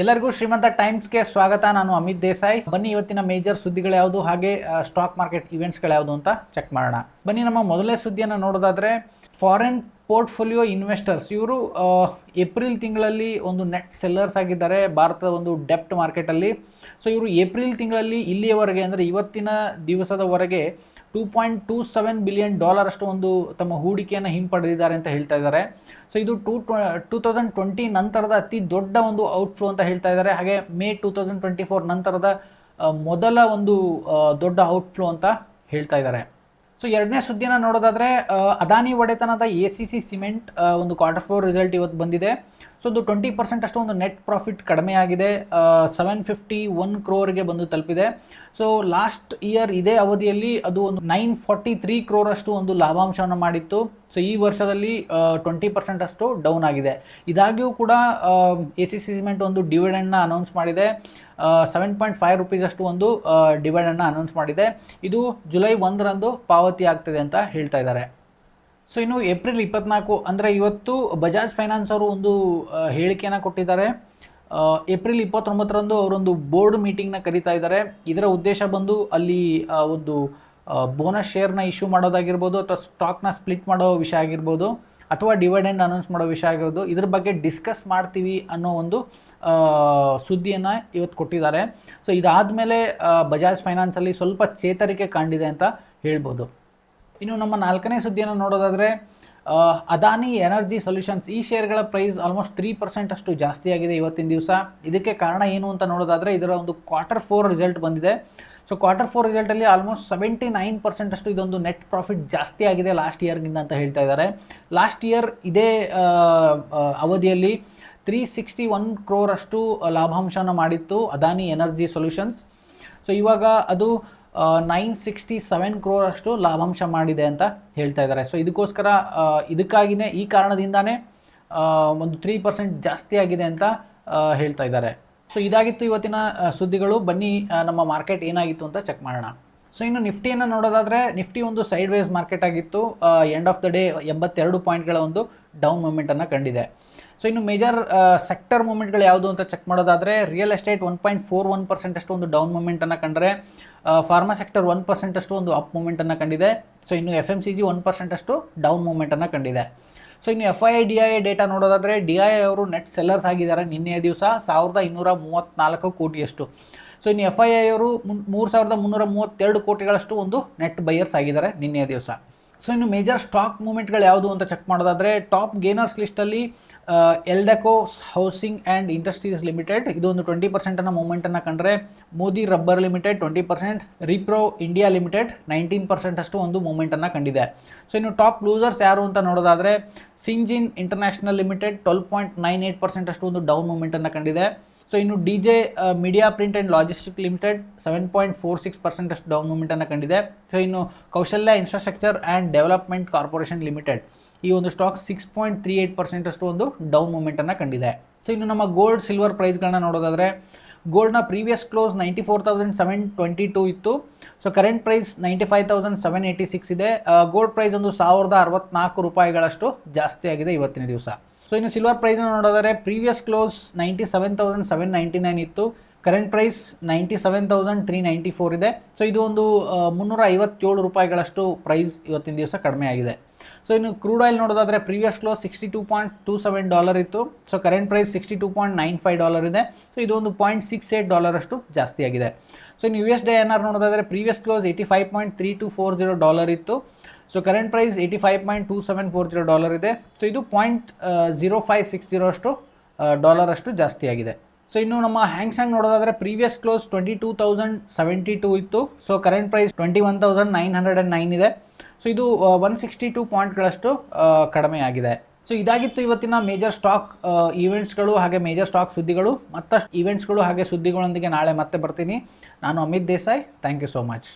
ಎಲ್ಲರಿಗೂ ಶ್ರೀಮಂತ ಟೈಮ್ಸ್ಗೆ ಸ್ವಾಗತ. ನಾನು ಅಮಿತ್ ದೇಸಾಯಿ. ಬನ್ನಿ ಇವತ್ತಿನ ಮೇಜರ್ ಸುದ್ದಿಗಳು ಯಾವುದು? ಹಾಗೆ ಸ್ಟಾಕ್ ಮಾರ್ಕೆಟ್ ಇವೆಂಟ್ಸ್ಗಳು ಯಾವುದು ಅಂತ ಚೆಕ್ ಮಾಡೋಣ. ಬನ್ನಿ, ನಮ್ಮ ಮೊದಲನೇ ಸುದ್ದಿಯನ್ನು ನೋಡೋದಾದ್ರೆ ಫಾರಿನ್ ಪೋರ್ಟ್ಫೋಲಿಯೋ ಇನ್ವೆಸ್ಟರ್ಸ್ ಇವರು ಏಪ್ರಿಲ್ ತಿಂಗಳಲ್ಲಿ ಒಂದು ನೆಟ್ ಸೆಲ್ಲರ್ಸ್ ಆಗಿದ್ದಾರೆ. ಭಾರತದ ಒಂದು ಡೆಪ್ಟ್ ಮಾರ್ಕೆಟಲ್ಲಿ ಸೊ ಇವರು ಏಪ್ರಿಲ್ ತಿಂಗಳಲ್ಲಿ ಇಲ್ಲಿಯವರೆಗೆ ಅಂದರೆ ಇವತ್ತಿನ ದಿವಸದವರೆಗೆ two point two seven billion dollar ಅಷ್ಟು ಒಂದು ತಮ್ಮ ಹೂಡಿಕೆಯನ್ನು ಹಿಂಪಡೆದಿದ್ದಾರೆ ಅಂತ ಹೇಳ್ತಾ ಇದ್ದಾರೆ. ಸೊ ಇದು ಟೂ ಟೂ ತೌಸಂಡ್ ಟ್ವೆಂಟಿ ನಂತರದ ಅತಿ ದೊಡ್ಡ ಒಂದು ಔಟ್ಫ್ಲೋ ಅಂತ ಹೇಳ್ತಾ ಇದ್ದಾರೆ. ಹಾಗೆ May two thousand twenty four ನಂತರದ ಮೊದಲ ಒಂದು ದೊಡ್ಡ ಔಟ್ಫ್ಲೋ ಅಂತ ಹೇಳ್ತಾ ಇದ್ದಾರೆ. ಸೊ ಎರಡನೇ ಸುದ್ದಿನ ನೋಡೋದಾದ್ರೆ ಅದಾನಿ ಒಡೆತನದ ಎ ಸಿ ಸಿ ಸಿಮೆಂಟ್ ಒಂದು ಕ್ವಾರ್ಟರ್ ಫೋರ್ ರಿಸಲ್ಟ್ ಇವತ್ತು ಬಂದಿದೆ. ಸೊ ಅದು ಟ್ವೆಂಟಿ ಪರ್ಸೆಂಟ್ ಅಷ್ಟು ಒಂದು ನೆಟ್ ಪ್ರಾಫಿಟ್ ಕಡಿಮೆ ಆಗಿದೆ. ಸೆವೆನ್ ಫಿಫ್ಟಿ ಒನ್ ಕ್ರೋರ್ಗೆ ಬಂದು ತಲುಪಿದೆ. ಸೊ ಲಾಸ್ಟ್ ಇಯರ್ ಇದೇ ಅವಧಿಯಲ್ಲಿ ಅದು ಒಂದು ನೈನ್ ಫಾರ್ಟಿ ತ್ರೀ ಕ್ರೋರ್ ಅಷ್ಟು ಒಂದು ಲಾಭಾಂಶವನ್ನು ಮಾಡಿತ್ತು. ಸೊ ಈ ವರ್ಷದಲ್ಲಿ ಟ್ವೆಂಟಿ ಪರ್ಸೆಂಟ್ ಅಷ್ಟು ಡೌನ್ ಆಗಿದೆ. ಇದಾಗಿಯೂ ಕೂಡ ಎ ಸಿ ಸಿ ಸಿಮೆಂಟ್ ಒಂದು ಡಿವಿಡೆಂಡ್ನ ಅನೌನ್ಸ್ ಮಾಡಿದೆ. ಸೆವೆನ್ ಪಾಯಿಂಟ್ ಫೈವ್ ರುಪೀಸ್ ಅಷ್ಟು ಒಂದು ಡಿವಿಡೆಂಡ್ನ ಅನೌನ್ಸ್ ಮಾಡಿದೆ. ಇದು ಜುಲೈ ಒಂದರಂದು ಪಾವತಿ ಆಗ್ತಿದೆ ಅಂತ ಹೇಳ್ತಾ ಇದ್ದಾರೆ. ಸೊ ಇನ್ನು ಏಪ್ರಿಲ್ ಇಪ್ಪತ್ನಾಲ್ಕು, ಅಂದರೆ ಇವತ್ತು ಬಜಾಜ್ ಫೈನಾನ್ಸ್ ಅವರು ಒಂದು ಹೇಳಿಕೆಯನ್ನು ಕೊಟ್ಟಿದ್ದಾರೆ. ಏಪ್ರಿಲ್ ಇಪ್ಪತ್ತೊಂಬತ್ತರಂದು ಅವರೊಂದು ಬೋರ್ಡ್ ಮೀಟಿಂಗ್ನ ಕರೀತಾ ಇದ್ದಾರೆ. ಇದರ ಉದ್ದೇಶ ಬಂದು ಅಲ್ಲಿ ಒಂದು ಬೋನಸ್ ಶೇರ್ನ ಇಶ್ಯೂ ಮಾಡೋದಾಗಿರ್ಬೋದು, ಅಥವಾ ಸ್ಟಾಕ್ನ ಸ್ಪ್ಲಿಟ್ ಮಾಡೋ ವಿಷಯ ಆಗಿರ್ಬೋದು, ಅಥವಾ ಡಿವಿಡೆಂಡ್ ಅನೌನ್ಸ್ ಮಾಡೋ ವಿಷಯ ಆಗಿರ್ಬೋದು, ಇದ್ರ ಬಗ್ಗೆ ಡಿಸ್ಕಸ್ ಮಾಡ್ತೀವಿ ಅನ್ನೋ ಒಂದು ಸುದ್ದಿಯನ್ನು ಇವತ್ತು ಕೊಟ್ಟಿದ್ದಾರೆ. ಸೊ ಇದಾದಮೇಲೆ ಬಜಾಜ್ ಫೈನಾನ್ಸಲ್ಲಿ ಸ್ವಲ್ಪ ಚೇತರಿಕೆ ಕಾಣಿದೆ ಅಂತ ಹೇಳ್ಬೋದು. ಇನ್ನು ನಮ್ಮ ನಾಲ್ಕನೇ ಸುದ್ದಿಯನ್ನು ನೋಡೋದಾದರೆ ಅದಾನಿ ಎನರ್ಜಿ ಸೊಲ್ಯೂಷನ್ಸ್, ಈ ಶೇರ್ಗಳ ಪ್ರೈಸ್ ಆಲ್ಮೋಸ್ಟ್ ತ್ರೀ ಪರ್ಸೆಂಟ್ ಅಷ್ಟು ಜಾಸ್ತಿ ಆಗಿದೆ ಇವತ್ತಿನ ದಿವಸ. ಇದಕ್ಕೆ ಕಾರಣ ಏನು ಅಂತ ನೋಡೋದಾದರೆ, ಇದರ ಒಂದು ಕ್ವಾರ್ಟರ್ ಫೋರ್ ರಿಸಲ್ಟ್ ಬಂದಿದೆ. ಸೊ ಕ್ವಾರ್ಟರ್ ಫೋರ್ ರಿಸಲ್ಟಲ್ಲಿ ಆಲ್ಮೋಸ್ಟ್ ಸೆವೆಂಟಿ ನೈನ್ ಪರ್ಸೆಂಟ್ ಅಷ್ಟು ಇದೊಂದು ನೆಟ್ ಪ್ರಾಫಿಟ್ ಜಾಸ್ತಿ ಆಗಿದೆ ಲಾಸ್ಟ್ ಇಯರ್ಗಿಂತ ಅಂತ ಹೇಳ್ತಾ ಇದ್ದಾರೆ. ಲಾಸ್ಟ್ ಇಯರ್ ಇದೇ ಅವಧಿಯಲ್ಲಿ ತ್ರೀ ಸಿಕ್ಸ್ಟಿ ಒನ್ ಕ್ರೋರ್ ಅಷ್ಟು ಲಾಭಾಂಶನ ಮಾಡಿತ್ತು ಅದಾನಿ ಎನರ್ಜಿ ಸೊಲ್ಯೂಷನ್ಸ್. ಸೊ ಇವಾಗ ಅದು ನೈನ್ ಸಿಕ್ಸ್ಟಿ ಸೆವೆನ್ ಕ್ರೋರ್ ಅಷ್ಟು ಲಾಭಾಂಶ ಮಾಡಿದೆ ಅಂತ ಹೇಳ್ತಾ ಇದ್ದಾರೆ. ಸೊ ಇದಕ್ಕೋಸ್ಕರ ಇದಕ್ಕಾಗಿಯೇ ಈ ಕಾರಣದಿಂದಾನೇ ಒಂದು ತ್ರೀ ಪರ್ಸೆಂಟ್ ಜಾಸ್ತಿ ಆಗಿದೆ ಅಂತ ಹೇಳ್ತಾ ಇದ್ದಾರೆ. ಸೊ ಇದಾಗಿತ್ತು ಇವತ್ತಿನ ಸುದ್ದಿಗಳು. ಬನ್ನಿ ನಮ್ಮ ಮಾರ್ಕೆಟ್ ಏನಾಗಿತ್ತು ಅಂತ ಚೆಕ್ ಮಾಡೋಣ. ಸೊ ಇನ್ನು ನಿಫ್ಟಿಯನ್ನು ನೋಡೋದಾದರೆ, ನಿಫ್ಟಿ ಒಂದು ಸೈಡ್ ವೇಸ್ ಮಾರ್ಕೆಟ್ ಆಗಿತ್ತು ಎಂಡ್ ಆಫ್ ದ ಡೇ ಎಂಬತ್ತೆರಡು ಪಾಯಿಂಟ್ಗಳ ಒಂದು ಡೌನ್ ಮೂಮೆಂಟನ್ನು ಕಂಡಿದೆ. ಸೊ ಇನ್ನು ಮೇಜರ್ ಸೆಕ್ಟರ್ ಮೂಮೆಂಟ್ಗಳು ಯಾವುದು ಅಂತ ಚೆಕ್ ಮಾಡೋದಾದರೆ real estate one point four one percent ಅಷ್ಟು ಒಂದು ಡೌನ್ ಮೂಮೆಂಟನ್ನು ಕಂಡರೆ ಫಾರ್ಮಾ ಸೆಕ್ಟರ್ ಒನ್ ಪರ್ಸೆಂಟ್ ಅಷ್ಟು ಒಂದು ಅಪ್ ಮೂಮೆಂಟನ್ನು ಕಂಡಿದೆ. ಸೊ ಇನ್ನು F M C G one percent ಅಷ್ಟು ಡೌನ್ ಮೂಮೆಂಟನ್ನು ಕಂಡಿದೆ. ಸೊ ಇನ್ನು F I I D I data ನೋಡೋದಾದರೆ ಡಿ ಐ ಅವರು ನೆಟ್ ಸೆಲ್ಲರ್ಸ್ ಆಗಿದ್ದಾರೆ ನಿನ್ನೆಯ ದಿವಸ, ಸಾವಿರದ ಇನ್ನೂರ ಮೂವತ್ತ್ನಾಲ್ಕು ಕೋಟಿಯಷ್ಟು. ಸೊ ಇನ್ನು ಎಫ್ ಐ ಐ ಅವರು ಮೂರು ಸಾವಿರದ ಮುನ್ನೂರ ಮೂವತ್ತೆರಡು ಕೋಟಿಗಳಷ್ಟು ಒಂದು ನೆಟ್ ಬೈಯರ್ಸ್ ಆಗಿದ್ದಾರೆ ನಿನ್ನೆಯ ದಿವಸ. ಸೊ ಇನ್ನು ಮೇಜರ್ ಸ್ಟಾಕ್ ಮೂಮೆಂಟ್ಗಳು ಯಾವುದು ಅಂತ ಚೆಕ್ ಮಾಡೋದಾದರೆ top gainers ಲಿಸ್ಟಲ್ಲಿ Eldeco housing and industries limited ಇದು ಒಂದು ಟ್ವೆಂಟಿ ಪರ್ಸೆಂಟನ್ನು ಮೂಮೆಂಟನ್ನು ಕಂಡ್ರೆ Modi rubber limited twenty percent Repro India limited nineteen percent ಅಷ್ಟು ಒಂದು ಮೂಮೆಂಟನ್ನು ಕಂಡಿದೆ. ಸೊ ಇನ್ನು ಟಾಪ್ ಲೂಸರ್ಸ್ ಯಾರು ಅಂತ ನೋಡೋದಾದರೆ Syngene international limited twelve point nine eight percent ಅಷ್ಟು ಒಂದು ಡೌನ್ ಮೂಮೆಂಟನ್ನು ಕಂಡಿದೆ. ಸೊ ಇನ್ನು D J media print and logistic limited seven point four six percent ಅಷ್ಟು ಡೌನ್ ಮೂಮೆಂಟನ್ನು ಕಂಡಿದೆ. ಸೊ ಇನ್ನು Kaushalya infrastructure and development corporation limited ಈ ಒಂದು stock six point three eight percent ಅಷ್ಟು ಒಂದು ಡೌನ್ ಮೂಮೆಂಟನ್ನು ಕಂಡಿದೆ. ಸೊ ಇನ್ನು ನಮ್ಮ ಗೋಲ್ಡ್ ಸಿಲ್ವರ್ ಪ್ರೈಸ್ಗಳನ್ನ ನೋಡೋದಾದರೆ ಗೋಲ್ಡ್ನ previous close ninety four thousand seven twenty two ಇತ್ತು. So current price ninety five thousand seven eighty six ಇದೆ ಗೋಲ್ಡ್ ಪ್ರೈಸ್ ಒಂದು ಸಾವಿರದ ಅರವತ್ನಾಲ್ಕು ರೂಪಾಯಿಗಳಷ್ಟು ಜಾಸ್ತಿ ಆಗಿದೆ ಇವತ್ತಿನ ದಿವಸ. ಸೊ ಇನ್ನು ಸಿಲ್ವರ್ ಪ್ರೈಸ್ನ ನೋಡೋದಾದರೆ previous close ninety seven thousand seven ninety nine ಇತ್ತು. Current price ninety seven thousand three ninety four ಇದೆ. ಸೊ ಇದು ಒಂದು ಮುನ್ನೂರ ಐವತ್ತೇಳು ರೂಪಾಯಿಗಳಷ್ಟು ಪ್ರೈಸ್ ಇವತ್ತಿನ ದಿವಸ ಕಡಿಮೆ ಆಗಿದೆ. ಸೊ ಇನ್ನು ಕ್ರೂಡ್ ಆಯಿಲ್ ನೋಡೋದಾದರೆ previous close sixty two point two seven dollar ಇತ್ತು. So current price sixty two point nine five dollar ಇದೆ. ಸೊ ಇದು ಒಂದು ಪಾಯಿಂಟ್ ಸಿಕ್ಸ್ ಏಟ್ ಡಾಲರ್ ಅಷ್ಟು ಜಾಸ್ತಿ ಆಗಿದೆ. ಸೊ ಇನ್ನು ಯು ಎಸ್ ಡೇ ಏನಾರು ನೋಡೋದಾದರೆ previous close eighty five point three two four zero dollar ಇತ್ತು. So current price eighty five point two seven four zero dollar ಇದೆ. ಸೊ ಇದು point zero five six zero ಅಷ್ಟು dollar ಅಷ್ಟು ಜಾಸ್ತಿ ಆಗಿದೆ. So ಇನ್ನು ನಮ್ಮ ಹ್ಯಾಂಗ್ ಸ್ಯಾಂಗ್ ನೋಡೋದಾದರೆ previous close twenty two thousand seventy two ಇತ್ತು. So current price twenty one thousand nine hundred and nine ಇದೆ ಸೊ ಇದು ಒನ್ ಸಿಕ್ಸ್ಟಿ ಟೂ ಪಾಯಿಂಟ್ಗಳಷ್ಟು ಕಡಿಮೆ ಆಗಿದೆ. ಸೊ ಇದಾಗಿತ್ತು ಇವತ್ತಿನ ಮೇಜರ್ ಸ್ಟಾಕ್ ಈವೆಂಟ್ಸ್ಗಳು ಹಾಗೆ ಮೇಜರ್ ಸ್ಟಾಕ್ ಸುದ್ದಿಗಳು. ಮತ್ತಷ್ಟು ಈವೆಂಟ್ಸ್ಗಳು ಹಾಗೆ ಸುದ್ದಿಗಳೊಂದಿಗೆ ನಾಳೆ ಮತ್ತೆ ಬರ್ತೀನಿ. ನಾನು Amit Desai. Thank you so much